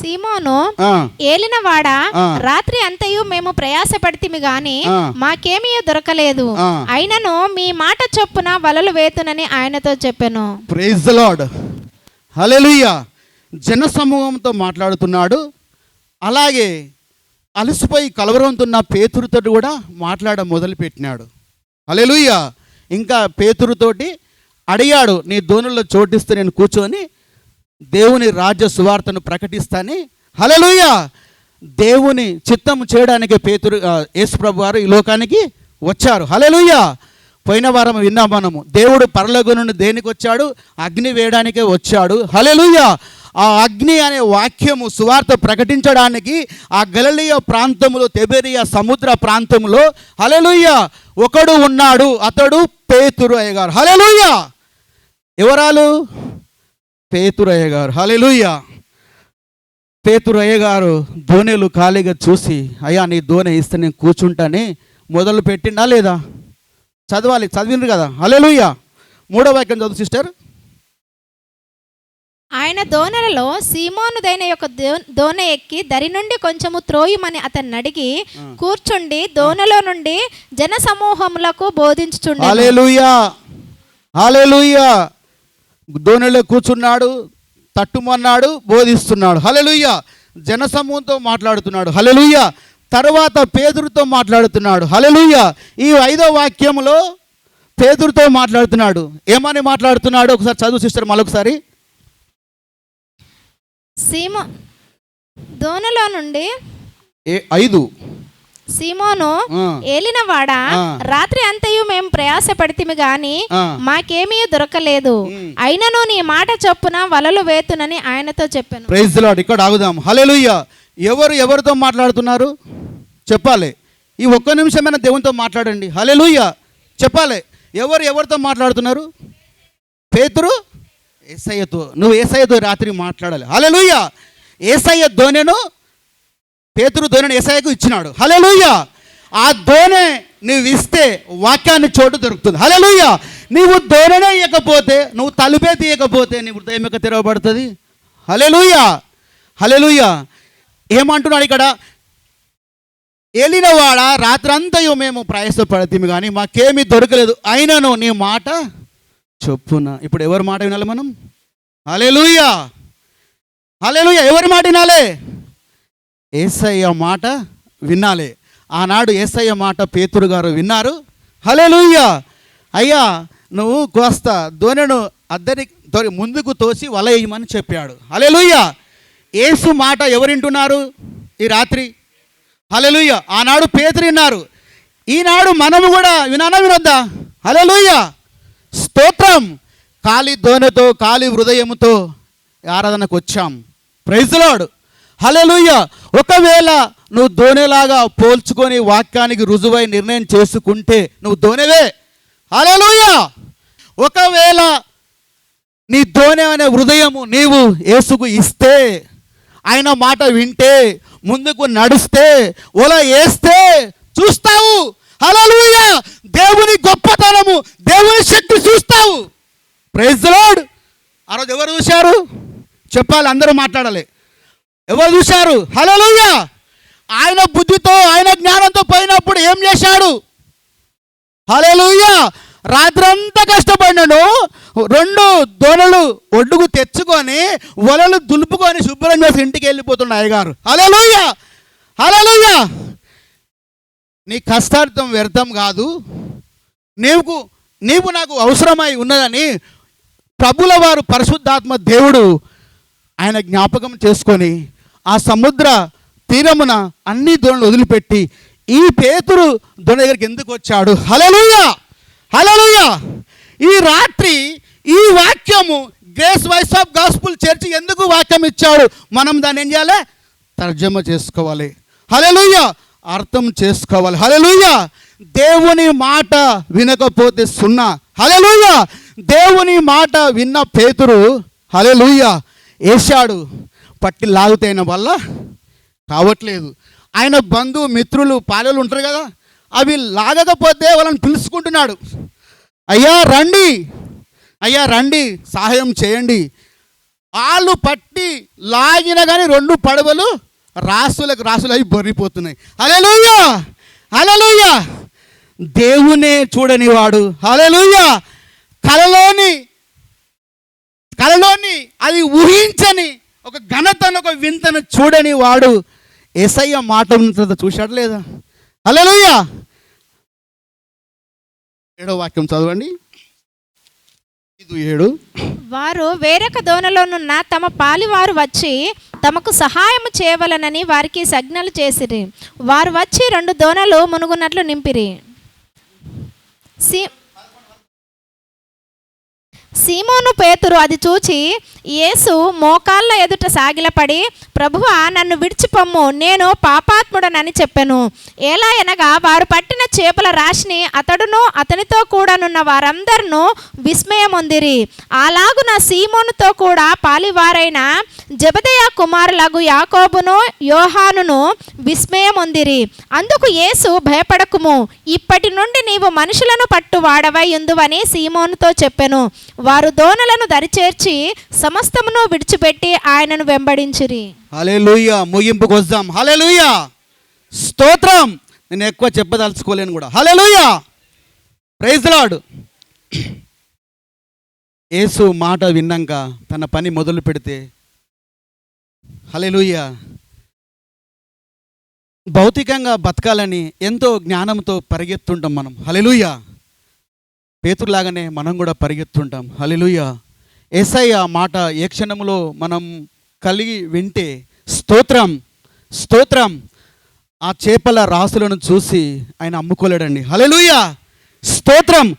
సీమోను ఏలినవాడా. రాత్రి అంతయు మేము ప్రయాసపడితిమి గాని. మాకేమీ దొరకలేదు. అయినను మీ మాట చొప్పున వలలు వేతునని ఆయనతో చెప్పాను. ప్రైజ్ ద లార్డ్ హల్లెలూయా జన సమూహంతో మాట్లాడుతున్నాడు. అలాగే అలసిపోయి కలవరంతున్న పేతురుతో కూడా మాట్లాడ మొదలుపెట్టినాడు. హల్లెలూయా ఇంకా పేతురుతోటి అడిగాడు నీ దోణుల్లో చోటిస్తే నేను కూర్చొని దేవుని రాజ్య సువార్తను ప్రకటిస్తాని. హలలుయ దేవుని చిత్తం చేయడానికి పేతురు యేసుప్రభు వారు ఈ లోకానికి వచ్చారు. హలలుయ పోయిన వారం విన్నాం మనము. దేవుడు పరలోకం నుండి దేనికి వచ్చాడు? అగ్ని వేయడానికే వచ్చాడు. హలలుయ ఆ అగ్ని అనే వాక్యము సువార్త ప్రకటించడానికి ఆ గలలియ ప్రాంతంలో తెబెరియా సముద్ర ప్రాంతంలో హలలుయ ఒకడు ఉన్నాడు. అతడు పేతురు అయ్యగారు. హలలుయ ఎవరాలు? పేతురయ్య గారు హల్లెలూయా. పేతురయ్య గారు దోణెలు ఖాళీగా చూసి అయ్యా నీ దోణె ఇస్తే నేను కూర్చుంటానే మొదలు పెట్టిండా లేదా? చదవాలి చదివిండ్రు కదా. హల్లెలూయా. మూడో వాక్యం చదువు సిస్టర్. ఆయన దోణలలో సీమోనుదైన యొక్క దో- దోణె ఎక్కి దరి నుండి కొంచెము త్రోయుమని అతన్ని అడిగి కూర్చుండి దోణలో నుండి జన సమూహములకు బోధించుచుండే దోణిలో కూర్చున్నాడు తట్టుమన్నాడు బోధిస్తున్నాడు. హల్లెలూయా! జనసమూహంతో మాట్లాడుతున్నాడు. హల్లెలూయా! తర్వాత పేదరుతో మాట్లాడుతున్నాడు. హల్లెలూయా! ఈ ఐదో వాక్యంలో పేదరుతో మాట్లాడుతున్నాడు. ఏమని మాట్లాడుతున్నాడు? ఒకసారి చదువు సిస్టర్ మరొకసారి. సీమ దోణలో నుండి ఏ ఐదు. సీమోను ఏలినవాడా. రాత్రి అంతయు మేము ప్రయాసపడితిమి గాని. మాకేమీ దొరకలేదు. అయినను నీ మాట చొప్పున వలలు వేతునని ఆయనతో చెప్పాను. ప్రైజ్ లాడ్ ఇక్కడ ఆగుదాం. హల్లెలూయా ఎవరు ఎవరితో మాట్లాడుతున్నారు? చెప్పాలి. ఈ ఒక్క నిమిషమైనా దేవునితో మాట్లాడండి. హల్లెలూయా చెప్పాలి. ఎవరు ఎవరితో మాట్లాడుతున్నారు? పేతురు ఏసయ్యతో. నువ్వు ఏసయ్యతో రాత్రి మాట్లాడాలి. హల్లెలూయా ఏసయ్య ధోనెను పేతురు ధోనెను ఏసయ్యకు ఇచ్చినాడు. హల్లెలూయా! ఆ ధోనె నువ్వు ఇస్తే వాక్యాన్ని చోటు దొరుకుతుంది. హల్లెలూయా! నీవు ధోనెనే ఇవ్వకపోతే నువ్వు తలుపే తీయకపోతే నీ హృదయం యొక్క తెరవబడుతుంది. హల్లెలూయా! హల్లెలూయా! ఏమంటున్నాడు ఇక్కడ? ఏలినవాడ రాత్రంతయు మేము ప్రయాసపడతాము కానీ మాకేమీ దొరకలేదు. అయినను నీ మాట చొప్పున. ఇప్పుడు ఎవరి మాట వినాలి మనం? హల్లెలూయా! హల్లెలూయా! ఎవరి మాట వినాలే? ఏసయ్య మాట వినాలి. ఆనాడు ఏసయ్య మాట పేతురు గారు విన్నారు. హల్లెలూయా! అయ్యా నువ్వు కోస్త దోనెను అద్దరి ముందుకు తోసి వల వేయమని చెప్పాడు. లూయ ఏసు మాట ఎవరింటున్నారు ఈ రాత్రి? హల్లెలూయా! ఆనాడు పేతురు విన్నారు. ఈనాడు మనము కూడా వినానా వినొద్దా? లూయ స్తోత్రం! కాలి దోనెతో కాలి హృదయముతో ఆరాధనకు వచ్చాం. ప్రైజ్లాడు హలలుయ్య ఒకవేళ నువ్వు ధోనిలాగా పోల్చుకొని వాక్యానికి రుజువై నిర్ణయం చేసుకుంటే నువ్వు ధోనివే హలలుయ్య ఒకవేళ నీ ధోని అనే హృదయము నీవు ఏసుకు ఇస్తే ఆయన మాట వింటే ముందుకు నడిస్తే ఒల వేస్తే చూస్తావు. హల్లెలూయా. దేవుని గొప్పతనము దేవుని శక్తి చూస్తావు. ప్రైజ్ లార్డ్ ఆ రోజు ఎవరు చూశారు? చెప్పాలి అందరూ మాట్లాడాలి. ఎవరు చూశారు? హల్లెలూయా! ఆయన బుద్ధితో ఆయన జ్ఞానంతో పోయినప్పుడు ఏం చేశాడు? హల్లెలూయా! రాత్రంతా కష్టపడినాడు. రెండు దోణలు ఒడ్డుకు తెచ్చుకొని వలలు దులుపుకొని శుభ్రం చేసి ఇంటికి వెళ్ళిపోతున్నాడు అయ్యగారు. హల్లెలూయా! హల్లెలూయా! నీ కష్టార్థం వ్యర్థం కాదు. నీకు నీవు నాకు అవసరమై ఉన్నదని ప్రభుల వారు పరిశుద్ధాత్మ దేవుడు ఆయన జ్ఞాపకం చేసుకొని ఆ సముద్ర తీరమున అన్ని దోణలు వదిలిపెట్టి ఈ పేతురు దొన దగ్గరికి ఎందుకు వచ్చాడు? హలలుయా హలలుయా ఈ రాత్రి ఈ వాక్యము grace voice of gospel church ఎందుకు వాక్యం ఇచ్చాడు? మనం దాన్ని ఏం చేయాలి? తర్జమ చేసుకోవాలి. హలలుయ అర్థం చేసుకోవాలి. హలలుయ దేవుని మాట వినకపోతే సున్నా. హలలుయ దేవుని మాట విన్న పేతురు హలలుయా వేశాడు పట్టి లాగుతైన వల్ల కావట్లేదు. ఆయన బంధువు మిత్రులు పాలెలు ఉంటారు కదా అవి లాగకపోతే వాళ్ళని పిలుచుకుంటున్నాడు. అయ్యా రండి. అయ్యా రండి. సహాయం చేయండి. వాళ్ళు పట్టి లాగిన కానీ రెండు పడవలు రాసులకు రాసులు అవి బొర్రిపోతున్నాయి హల్లెలూయా! హల్లెలూయా! దేవునే చూడని వాడు హల్లెలూయా! కలలోని కలలోని అది ఊహించని ఒక ఘనతను ఒక వింతను చూడని వాడు ఎసయ్య మాట ఉన్నంత చూశాడు లేదా? అలెలుయ్యా ఏడో వాక్యం చదవండి. ఐదు ఏడు. వారు వేరొక దోనలోనున్న తమ పాలివారు వచ్చి తమకు సహాయం చేయవలనని వారికి సజ్ఞలు చేసిరి. వారు వచ్చి రెండు దోణలు మునుగున్నట్లు నింపిరి. సి సీమోను పేతురు అది చూచి యేసు మోకాళ్ళ ఎదుట సాగిలపడి ప్రభువా నన్ను విడిచిపొమ్ము నేను పాపాత్ముడనని చెప్పెను. ఎలా అనగా వారు పట్టిన చేపల రాశిని అతడును అతనితో కూడానున్న వారందరినూ విస్మయముందిరి. అలాగున సీమోనుతో కూడా పాలివారైన జబదయ కుమారులగు యాకోబును యోహానును విస్మయముందిరి. అందుకు యేసు భయపడకుము. ఇప్పటి నుండి నీవు మనుషులను పట్టు వాడవై ఉందువని సీమోనుతో చెప్పెను. వారు దోణలను దరిచేర్చి సమస్తమును విడిచిపెట్టి ఆయనను వెంబడించిరి. హల్లెలూయా. ముగింపుకు వద్దాం హల్లెలూయా. స్తోత్రం. నేను ఎక్కువ చెప్పదలుచుకోలేను కూడా. హల్లెలూయా. ప్రైజ్ లాడ్ యేసు మాట విన్నాక తన పని మొదలు పెడితే హల్లెలూయా. భౌతికంగా బతకాలని ఎంతో జ్ఞానంతో పరిగెత్తుంటాం మనం. హల్లెలూయా. పేతులాగానే మనం కూడా పరిగెత్తుంటాం. హలిలుయ ఎస్ఐ ఆ మాట ఏ క్షణంలో మనం కలిగి వింటే స్తోత్రం స్తోత్రం. ఆ చేపల రాసులను చూసి ఆయన అమ్ముకోలేడండి. హల్లెలూయా. స్తోత్రం.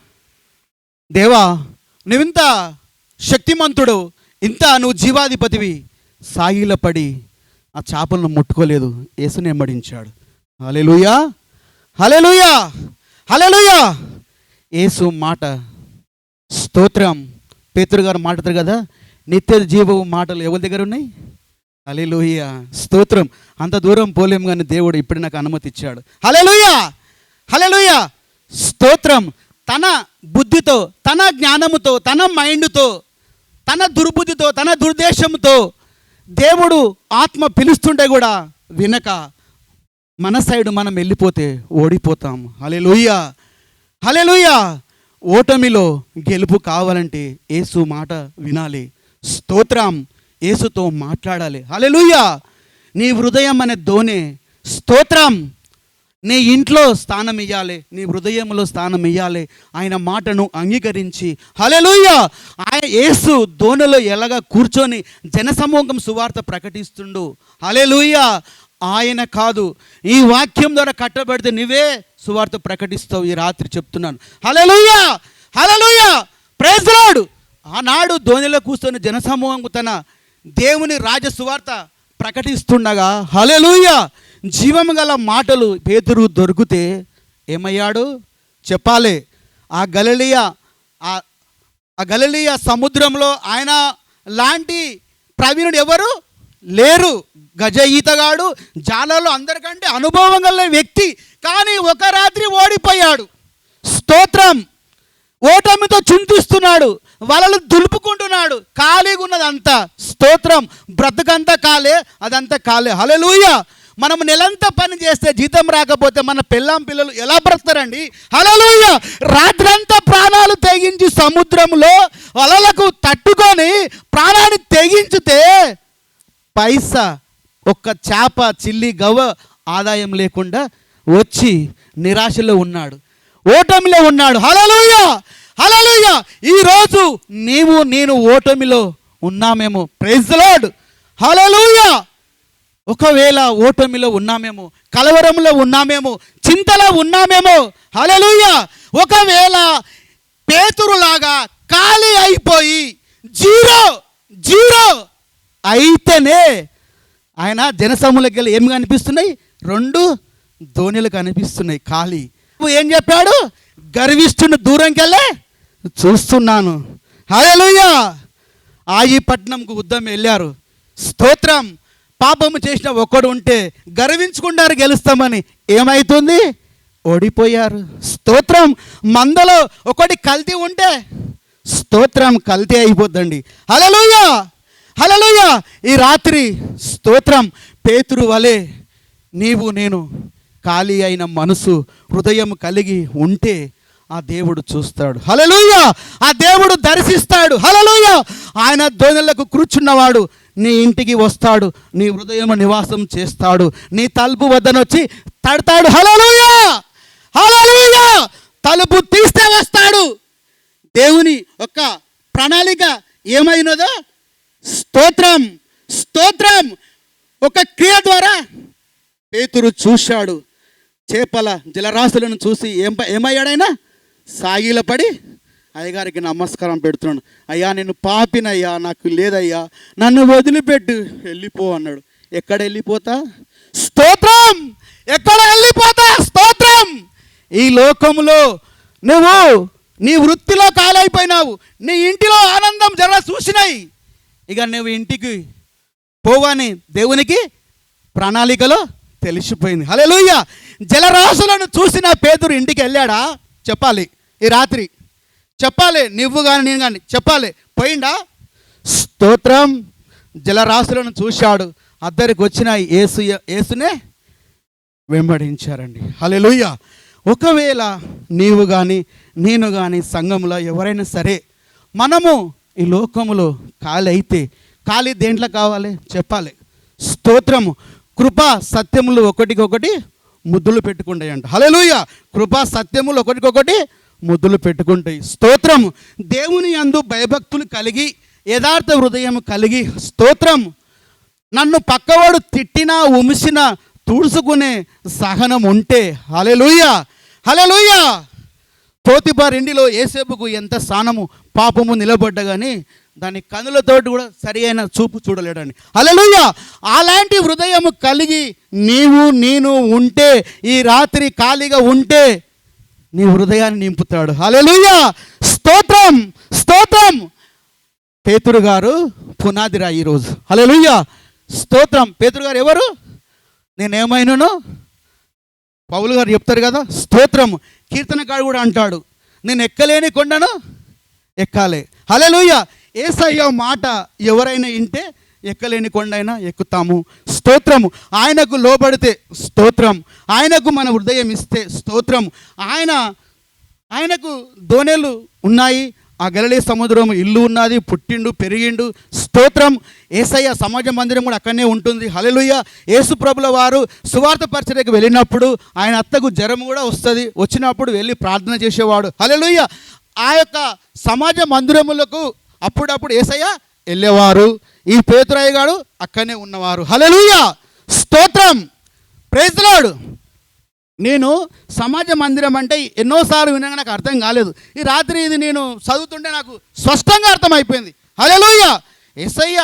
దేవా నువ్వింత శక్తిమంతుడు ఇంత నువ్వు జీవాధిపతివి. సాగిల పడి ఆ చేపలను ముట్టుకోలేదు. యేసుని ఎమ్మడించాడు హలెలుయా హలెలుయా హలెలుయా యేసు మాట స్తోత్రం. పేతురు గారు మాట్లాడతారు కదా నిత్య జీవపు మాటలు ఎవరి దగ్గర ఉన్నాయి? హల్లెలూయా. స్తోత్రం. అంత దూరం పోలేం కానీ దేవుడు ఇప్పుడు నాకు అనుమతి ఇచ్చాడు. హల్లెలూయా! హల్లెలూయా! స్తోత్రం. తన బుద్ధితో తన జ్ఞానముతో తన మైండ్తో తన దుర్బుద్ధితో తన దుర్దేశంతో దేవుడు ఆత్మ పిలుస్తుంటే కూడా వినక మన సైడు మనం వెళ్ళిపోతే ఓడిపోతాం. హల్లెలూయా! హల్లెలూయా! ఓటమిలో గెలుపు కావాలంటే ఏసు మాట వినాలి. స్తోత్రం ఏసుతో మాట్లాడాలి. హల్లెలూయా! నీ హృదయం అనే ధోని స్తోత్రం. నీ ఇంట్లో స్థానం ఇయ్యాలి. నీ హృదయంలో స్థానం ఇయ్యాలి. ఆయన మాటను అంగీకరించి. హల్లెలూయా! ఆయన యేసు దోణలో ఎలాగా కూర్చొని జనసమూహం సువార్త ప్రకటిస్తుండు. హల్లెలూయా! ఆయన కాదు. ఈ వాక్యం ద్వారా కట్టబడితే నువ్వే సువార్త ప్రకటిస్తావు ఈ రాత్రి చెప్తున్నాను. హల్లెలూయా! హల్లెలూయా! ప్రైజ్ లార్డ్ ఆనాడు ధోనిలో కూర్చొని జనసమూహం తన దేవుని రాజ సువార్త ప్రకటిస్తుండగా హల్లెలూయా! జీవము గల మాటలు పేతురు దొరికితే ఏమయ్యాడు? చెప్పాలి. ఆ గలలియ ఆ ఆ గలలియ సముద్రంలో ఆయన లాంటి ప్రవీణుడు ఎవరు? లేరు. గజ ఈతగాడు జాలలో అందరికంటే అనుభవం గల వ్యక్తి. కానీ ఒక రాత్రి ఓడిపోయాడు. స్తోత్రం. ఓటమితో చింతిస్తున్నాడు. వలలు దులుపుకుంటున్నాడు. ఖాళీగా ఉన్నదంతా స్తోత్రం. బ్రతుకంతా కాలే అదంతా కాలే. హలలుయ మనం నెలంతా పని చేస్తే జీతం రాకపోతే మన పిల్లం పిల్లలు ఎలా బ్రతారండి హలలుయ రాత్రంతా ప్రాణాలు తెగించి సముద్రంలో వలలకు తట్టుకొని ప్రాణాన్ని తెగించితే పైసా ఒక్క చేప చిల్లి గవ్వ ఆదాయం లేకుండా వచ్చి నిరాశలో ఉన్నాడు. ఓటమిలో ఉన్నాడు. హలలుయ హలలుయ ఈరోజు నీవు నేను ఓటమిలో ఉన్నామేమో. ప్రైజ్ లార్డ్ హలలుయ ఒకవేళ ఓటమిలో ఉన్నామేమో కలవరంలో ఉన్నామేమో చింతలో ఉన్నామేమో హలలుయ ఒకవేళ పేతురులాగా ఖాళీ అయిపోయి జీరో జీరో అయితేనే ఆయన జనసమూలకి ఏమి కనిపిస్తున్నాయి? రెండు ధోనిలు కనిపిస్తున్నాయి ఖాళీ. నువ్వు ఏం చెప్పాడు? గర్విస్తున్న దూరంకెళ్ళే చూస్తున్నాను. హల్లెలూయా! ఆయిపట్నంకు ఉద్దం వెళ్ళారు. స్తోత్రం! పాపము చేసిన ఒక్కడు ఉంటే గర్వించుకుంటారు గెలుస్తామని. ఏమవుతుంది ఓడిపోయారు. స్తోత్రం! మందలో ఒకటి కల్తీ ఉంటే స్తోత్రం కల్తీ అయిపోద్దండి. హల్లెలూయా! హలలుయ ఈ రాత్రి స్తోత్రం పేతురు వలె నీవు నేను ఖాళీ అయిన మనసు హృదయం కలిగి ఉంటే ఆ దేవుడు చూస్తాడు. హలలుయ ఆ దేవుడు దర్శిస్తాడు. హలలుయ ఆయన దోనెలకు కూర్చున్నవాడు నీ ఇంటికి వస్తాడు నీ హృదయం నివాసం చేస్తాడు నీ తలుపు వద్దనొచ్చి తడతాడు. హలలుయ హలలుయ తలుపు తీస్తే వస్తాడు. దేవుని యొక్క ప్రణాళిక ఏమైనదో స్తోత్రం స్తోత్రం. ఒక క్రియ ద్వారా పేతురు చూశాడు. చేపల జలరాశులను చూసి ఏం ఏమయ్యాడైనా? సాగిలపడి అయ్యగారికి నమస్కారం పెడుతున్నాడు. అయ్యా నేను పాపినయ్యా నాకు లేదయ్యా నన్ను వదిలిపెట్టు వెళ్ళిపో అన్నాడు. ఎక్కడ వెళ్ళిపోతా? స్తోత్రం! ఎక్కడ వెళ్ళిపోతా? స్తోత్రం! ఈ లోకములో నువ్వు నీ వృత్తిలో కాలైపోయినావు. నీ ఇంటిలో ఆనందం జర చూసినాయి ఇక నువ్వు ఇంటికి పోవని దేవునికి ప్రణాళికలో తెలిసిపోయింది. హల్లెలూయా! జలరాశులను చూసిన పేదరు ఇంటికి వెళ్ళాడా? చెప్పాలి. ఈ రాత్రి. చెప్పాలి. నువ్వు కానీ నేను కానీ చెప్పాలి. పోయిండా? స్తోత్రం. జలరాశులను చూశాడు. అద్దరికి వచ్చిన ఏసు ఏసునే వెంబడించారండి. హల్లెలూయ! ఒకవేళ నీవు కానీ నేను కానీ సంఘంలో ఎవరైనా సరే మనము ఈ లోకములో ఖాళీ అయితే ఖాళీ దేంట్లో కావాలి? చెప్పాలి. స్తోత్రము. కృప సత్యములు ఒకటికొకటి ముద్దులు పెట్టుకుంటాయి అంట. హలోయ కృప సత్యములు ఒకటికొకటి ముద్దులు పెట్టుకుంటాయి. స్తోత్రం దేవుని అందు భయభక్తులు కలిగి యథార్థ హృదయం కలిగి స్తోత్రం నన్ను పక్కవాడు తిట్టినా ఉమిసినా తుడుచుకునే సహనం ఉంటే హలెలుయ హలెలుయ పోతిపార్ ఇండిలో ఏసేపుకు ఎంత స్థానము పాపము నిలబడ్డగాని దాని కనులతోటి కూడా సరి అయిన చూపు చూడలేడండి. హలెలుయ అలాంటి హృదయము కలిగి నీవు నేను ఉంటే ఈ రాత్రి ఖాళీగా ఉంటే నీ హృదయాన్ని నింపుతాడు. అలలుయ స్తోత్రం! స్తోత్రం! పేతురు గారు పునాదిరా ఈరోజు. అలలుయ స్తోత్రం! పేతురు గారు ఎవరు? నేనేమైనాను? పౌలు గారు చెప్తారు కదా స్తోత్రం! కీర్తనకాడు కూడా అంటాడు నేను ఎక్కలేని కొండను ఎక్కాలి. హలలుయ ఏసయ్య మాట ఎవరైనా వింటే ఎక్కలేని కొండైనా ఎక్కుతాము. స్తోత్రము! ఆయనకు లోబడితే స్తోత్రం. ఆయనకు మన హృదయం ఇస్తే స్తోత్రం. ఆయన ఆయనకు దోణేలు ఉన్నాయి. ఆ గలలే సముద్రం ఇల్లు ఉన్నది పుట్టిండు పెరిగిండు. స్తోత్రం. ఏసయ్య సమాజ మందిరం కూడా అక్కడనే ఉంటుంది. హలలుయ్య యేసు ప్రభుల వారు సువార్త పరిచయకు వెళ్ళినప్పుడు ఆయన అత్తకు జ్వరం కూడా వస్తుంది. వచ్చినప్పుడు వెళ్ళి ప్రార్థన చేసేవాడు. హలలుయ్య ఆ యొక్క సమాజ మందిరములకు అప్పుడప్పుడు ఏసయ్య వెళ్ళేవారు. ఈ పేతురయ్య గారు అక్కడనే ఉన్నవారు. హలలుయ్య స్తోత్రం. ప్రేజలాడు నేను సమాజ మందిరం అంటే ఎన్నోసార్లు వినగా నాకు అర్థం కాలేదు. ఈ రాత్రి ఇది నేను చదువుతుంటే నాకు స్పష్టంగా అర్థమైపోయింది. హలోయ ఎస్ఐయ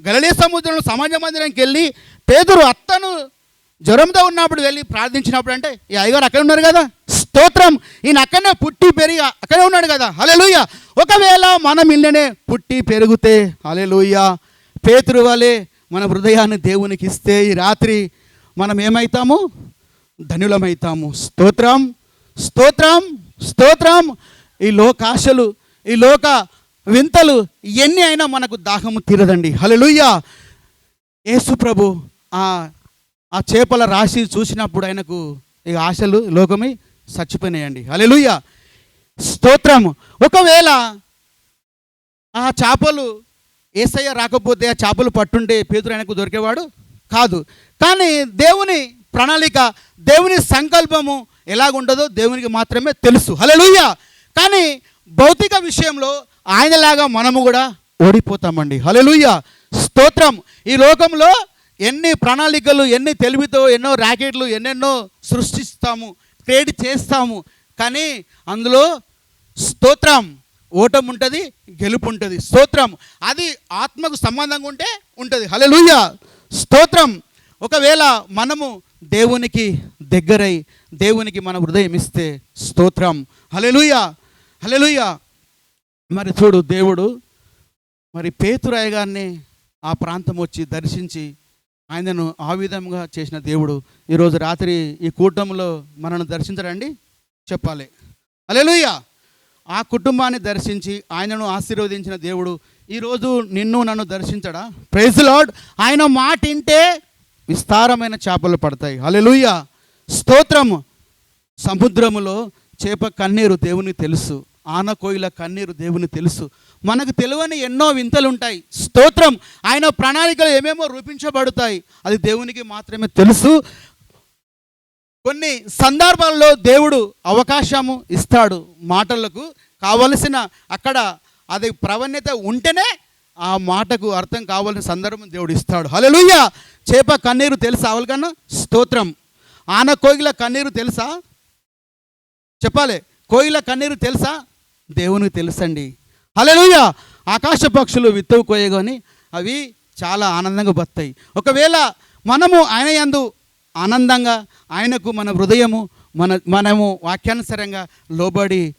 గలలే సముద్రంలో సమాజ మందిరానికి వెళ్ళి పేదరు అత్తను జ్వరంతో ఉన్నప్పుడు వెళ్ళి ప్రార్థించినప్పుడు అంటే ఈ అయ్యగారు అక్కడ ఉన్నారు కదా? స్తోత్రం! ఈయన అక్కడనే పుట్టి పెరిగి అక్కడే ఉన్నాడు కదా? హలెలుయ ఒకవేళ మనం ఇల్లనే పుట్టి పెరిగితే హలెలుయ పేతురు వలె మన హృదయాన్ని దేవునికి ఇస్తే ఈ రాత్రి మనం ఏమవుతాము ధనులమైతాము. స్తోత్రం స్తోత్రం స్తోత్రం. ఈ లోకాశలు ఈ లోక వింతలు ఎన్ని అయినా మనకు దాహము తీరదండి. హల్లెలూయా. యేసు ప్రభు ఆ ఆ చేపల రాశి చూసినప్పుడు ఆయనకు ఈ ఆశలు లోకమై చచ్చిపోయినాయండి. హలలుయ్య స్తోత్రం. ఒకవేళ ఆ చేపలు ఏసయ్య రాకపోతే ఆ చేపలు పట్టుంటే పేదరు ఆయనకు దొరికేవాడు కాదు. కానీ దేవుని ప్రణాళిక దేవుని సంకల్పము ఎలాగుంటుందో దేవునికి మాత్రమే తెలుసు. హల్లెలూయ! కానీ భౌతిక విషయంలో ఆయనలాగా మనము కూడా ఓడిపోతామండి. హల్లెలూయ! స్తోత్రం! ఈ లోకంలో ఎన్ని ప్రణాళికలు ఎన్ని తెలివితో ఎన్నో ర్యాకెట్లు ఎన్నెన్నో సృష్టిస్తాము క్రియేట్ చేస్తాము కానీ అందులో స్తోత్రం ఓటం ఉంటుంది గెలుపు ఉంటుంది స్తోత్రం! అది ఆత్మకు సంబంధంగా ఉంటే ఉంటుంది. హల్లెలూయ! స్తోత్రం! ఒకవేళ మనము దేవునికి దగ్గరై దేవునికి మన హృదయం ఇస్తే స్తోత్రం. హలెలుయ హలెలుయ మరి చూడు దేవుడు మరి పేతురాయగారిని ఆ ప్రాంతం వచ్చి దర్శించి ఆయనను ఆ విధంగా చేసిన దేవుడు. ఈరోజు రాత్రి ఈ కూటంలో మనను దర్శించరండి? చెప్పాలి. అలెలుయ్య ఆ కుటుంబాన్ని దర్శించి ఆయనను ఆశీర్వదించిన దేవుడు ఈరోజు నిన్ను నన్ను దర్శించడా? ప్రైజ్ లాడ్ ఆయన మాట వింటే విస్తారమైన చేపలు పడతాయి. హల్లెలూయా. స్తోత్రము సముద్రములో చేప కన్నీరు దేవుని తెలుసు. ఆనకోయిల కన్నీరు దేవుని తెలుసు. మనకు తెలియని ఎన్నో వింతలు ఉంటాయి స్తోత్రం. ఆయన ప్రణాళికలు ఏమేమో రూపించబడతాయి. అది దేవునికి మాత్రమే తెలుసు. కొన్ని సందర్భాల్లో దేవుడు అవకాశము ఇస్తాడు. మాటలకు కావలసిన అక్కడ అది ప్రవణ్యత ఉంటేనే ఆ మాటకు అర్థం కావాల్సిన సందర్భం దేవుడు ఇస్తాడు. హలో చేప కన్నీరు తెలుసా? అవలకన్నా స్తోత్రం. ఆన కోయిల కన్నీరు తెలుసా? చెప్పాలి. కోయిల కన్నీరు తెలుసా? దేవునికి తెలుసండి. హల్లెలూయా! ఆకాశ పక్షులు విత్తవు కోయగాని అవి చాలా ఆనందంగా బతాయి ఒకవేళ మనము ఆయన యందు ఆనందంగా ఆయనకు మన హృదయము మన మనము వాక్యానుసరంగా లోబడి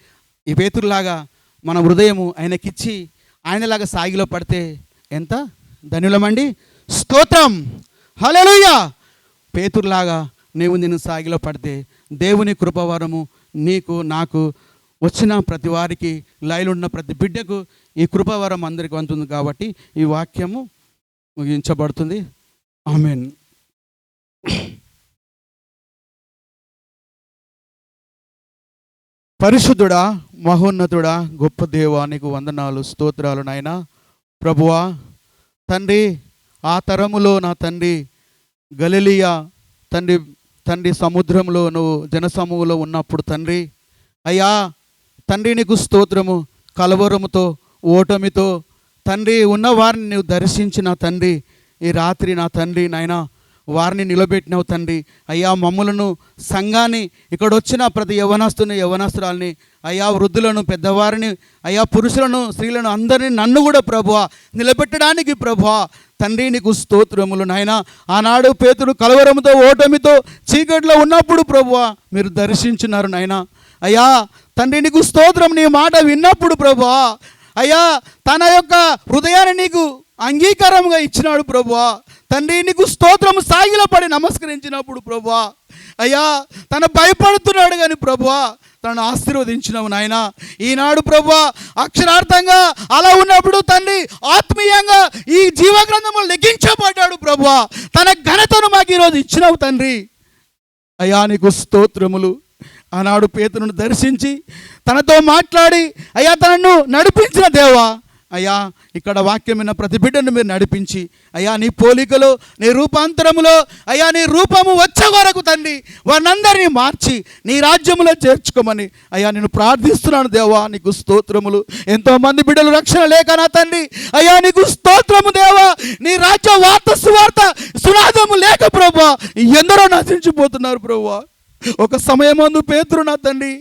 ఈ పేతురులాగా మన హృదయము ఆయనకిచ్చి ఆయనలాగా సాగిలో పడితే ఎంత? ధన్యులమండి. స్తోత్రం! హల్లెలూయా! పేతురులాగా నీవు నిన్ను సాగిలో పడితే దేవుని కృపవరము నీకు నాకు వచ్చిన ప్రతి వారికి లైలున్న ప్రతి బిడ్డకు ఈ కృపవరం అందరికి అందుతుంది కాబట్టి ఈ వాక్యము ముగించబడుతుంది. ఆమెన్. పరిశుద్ధుడా మహోన్నతుడా గొప్ప దేవానికి వందనాలు స్తోత్రాలు నాయన. ప్రభువా తండ్రి తరములో నా తండ్రి గలిలియా తండ్రి తండ్రి సముద్రంలో నువ్వు జనసమూహంలో ఉన్నప్పుడు తండ్రి అయ్యా తండ్రి నీకు స్తోత్రము కలవరముతో ఓటమితో తండ్రి ఉన్న వారిని నువ్వు దర్శించిన తండ్రి ఈ రాత్రి నా తండ్రి నాయనా వారిని నిలబెట్టినావు తండ్రి అయ్యా మమ్ములను సంఘాన్ని ఇక్కడ వచ్చిన ప్రతి యవనస్తుని యవనస్తురాల్ని అయ్యా వృద్ధులను పెద్దవారిని అయ్యా పురుషులను స్త్రీలను అందరినీ నన్ను కూడా ప్రభువ నిలబెట్టడానికి ప్రభువ తండ్రి నీకు స్తోత్రములు నాయన. ఆనాడు పేతుడు కలవరముతో ఓటమితో చీకట్లో ఉన్నప్పుడు ప్రభువ మీరు దర్శించినారు నాయన. అయ్యా తండ్రి నీకు స్తోత్రం నీ మాట విన్నప్పుడు ప్రభువా. అయ్యా తన యొక్క హృదయాన్ని నీకు అంగీకారంగా ఇచ్చినాడు ప్రభువా. తండ్రి నీకు స్తోత్రము సాగిలపడి నమస్కరించినప్పుడు ప్రభువా. అయ్యా తన భయపడుతున్నాడు కానీ ప్రభువా. తనను ఆశీర్వదించినావు నాయన. ఈనాడు ప్రభు అక్షరార్థంగా అలా ఉన్నప్పుడు తండ్రి ఆత్మీయంగా ఈ జీవగ్రంథము లెగ్గించబడ్డాడు ప్రభు తన ఘనతను మాకు ఈరోజు ఇచ్చినావు తండ్రి. అయ్యా నీకు స్తోత్రములు. ఆనాడు పేతును దర్శించి తనతో మాట్లాడి అయ్యా తనను నడిపించిన దేవా. అయ్యా ఇక్కడ వాక్యమైన ప్రతి బిడ్డను మీరు నడిపించి అయ్యా నీ పోలికలో నీ రూపాంతరములో అయ్యా నీ రూపము వచ్చే వరకు తండ్రి వారినందరినీ మార్చి నీ రాజ్యములో చేర్చుకోమని అయ్యా నేను ప్రార్థిస్తున్నాను దేవా నీకు స్తోత్రములు. ఎంతోమంది బిడ్డలు రక్షణ లేక నా తండ్రి అయ్యా నీకు స్తోత్రము దేవా నీ రాజ్య వార్త సువార్త సునాదము లేక ప్రభా ఎందరో నశించిపోతున్నారు ప్రభా ఒక సమయమందు పేతురు నా తండ్రి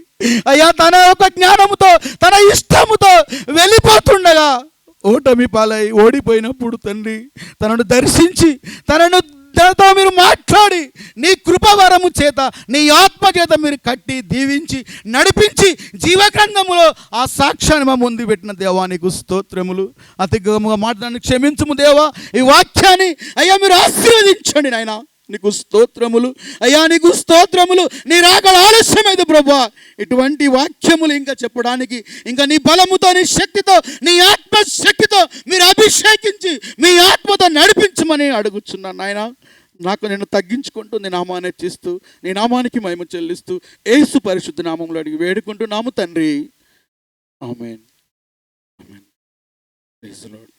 అయ్యా తన యొక్క జ్ఞానముతో తన ఇష్టముతో వెళ్ళిపోతుండగా ఓటమి పాలై ఓడిపోయినప్పుడు తండ్రి తనను దర్శించి తనను తనతో మీరు మాట్లాడి నీ కృపవరము చేత నీ ఆత్మ చేత మీరు కట్టి దీవించి నడిపించి జీవగ్రంథములో ఆ సాక్ష్యాన్ని మా ముందు పెట్టిన దేవానికి స్తోత్రములు. అతిగ్రహముగా గొప్పగా మాట్లాడి క్షమించుము దేవా. ఈ వాక్యాన్ని అయ్యా మీరు ఆశీర్వదించండి నాయనా. నీకు స్తోత్రములు. అయ్యా నీకు స్తోత్రములు. నీ రాకడ ఆలస్యమైంది ప్రభా. ఇటువంటి వాక్యములు ఇంకా చెప్పడానికి ఇంకా నీ బలముతో నీ శక్తితో నీ ఆత్మ శక్తితో మీరు అభిషేకించి మీ ఆత్మతో నడిపించమని అడుగుచున్నాను నాయన. నాకు నేను తగ్గించుకుంటూ నీ నామాన్ని చేస్తూ నీ నామానికి మహిమ చెల్లిస్తూ ఏసు పరిశుద్ధ నామంలో అడిగి వేడుకుంటున్నాము తండ్రి. ఆమెన్. ఆమెన్. Praise.